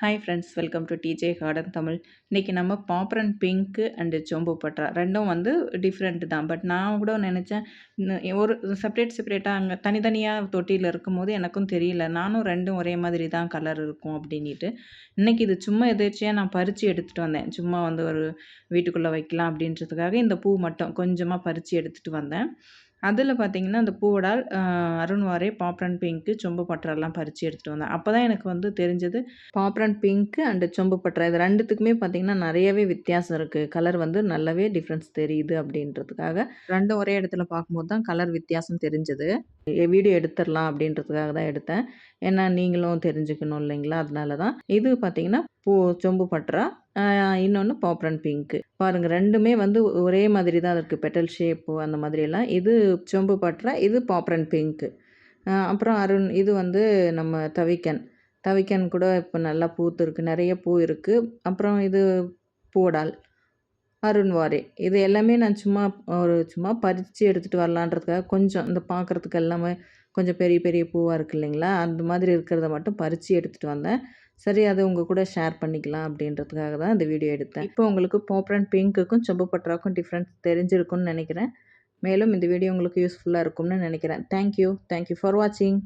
Hi friends welcome to DJ garden Tamil இன்றைக்கி நம்ம பாப்ரன் pink and சொம்பு பட்ரா ரெண்டும் வந்து டிஃப்ரெண்ட்டு தான். பட் நான் கூட நினச்சேன் ஒரு செப்பரேட் செப்பரேட்டாக அங்கே தனித்தனியாக தொட்டியில் இருக்கும்போது எனக்கும் தெரியல. நானும் ரெண்டும் ஒரே மாதிரி தான் கலர் இருக்கும் அப்படின்ட்டு இன்றைக்கி இது சும்மா எதிர்ச்சியாக நான் பறித்து எடுத்துகிட்டு வந்தேன். சும்மா வந்து ஒரு வீட்டுக்குள்ளே வைக்கலாம் அப்படின்றதுக்காக இந்த பூ மட்டும் கொஞ்சமாக பறித்து எடுத்துகிட்டு வந்தேன். அதில் பார்த்திங்கன்னா அந்த பூவடால் அருண்வாரே பாப்ரன் பிங்க்கு சொம்பு பட்டரெல்லாம் பறித்து எடுத்துகிட்டு வந்தேன் அப்போ தான் எனக்கு வந்து தெரிஞ்சது பாப்ரன் பிங்க்கு அண்டு சொம்பு பட்டரை. இது ரெண்டுத்துக்குமே பார்த்திங்கன்னா நிறையவே வித்தியாசம் இருக்குது கலர் வந்து நல்லாவே டிஃப்ரென்ஸ் தெரியுது அப்படின்றதுக்காக. ரெண்டும் ஒரே இடத்துல பார்க்கும்போது தான் கலர் வித்தியாசம் தெரிஞ்சது. வீடியோ எடுத்துடலாம் அப்படின்றதுக்காக தான் எடுத்தேன். ஏன்னா நீங்களும் தெரிஞ்சுக்கணும் இல்லைங்களா? அதனால தான் இது பார்த்திங்கன்னா பூ சொம்பு பட்டரா இன்னொன்று பாப்ரன் பிங்க்கு பாருங்கள் ரெண்டுமே வந்து ஒரே மாதிரி தான் இருக்குது பெட்டல் ஷேப்பு அந்த மாதிரியெல்லாம் இது சொம்பு பட்டுற இது பாப்ரன் பிங்க்கு அப்புறம் அருண் இது வந்து நம்ம தவிக்கன். தவிக்கன் கூட இப்போ நல்லா பூத்து இருக்குது நிறைய பூ இருக்குது அப்புறம் இது பூடால். அருண்வாரே இது எல்லாமே நான் சும்மா ஒரு சும்மா பறித்து எடுத்துகிட்டு வரலான்றதுக்காக கொஞ்சம் இந்த பார்க்குறதுக்கு எல்லாமே கொஞ்சம் பெரிய பெரிய பூவாக இருக்குது இல்லைங்களா? அந்த மாதிரி இருக்கிறத மட்டும் பறித்து எடுத்துகிட்டு வந்தேன். சரி அதை உங்கள் கூட ஷேர் பண்ணிக்கலாம் அப்படின்றதுக்காக தான் இந்த வீடியோ எடுத்தேன். இப்போ உங்களுக்கு போப்ரன் பிங்க்குக்கும் செம்பு பட்டராக்கும் டிஃப்ரென்ஸ் தெரிஞ்சிருக்கும்னு நினைக்கிறேன். மேலும் இந்த வீடியோ உங்களுக்கு யூஸ்ஃபுல்லாக இருக்கும்னு நினைக்கிறேன். தேங்க்யூ தேங்க்யூ ஃபார் வாட்சிங்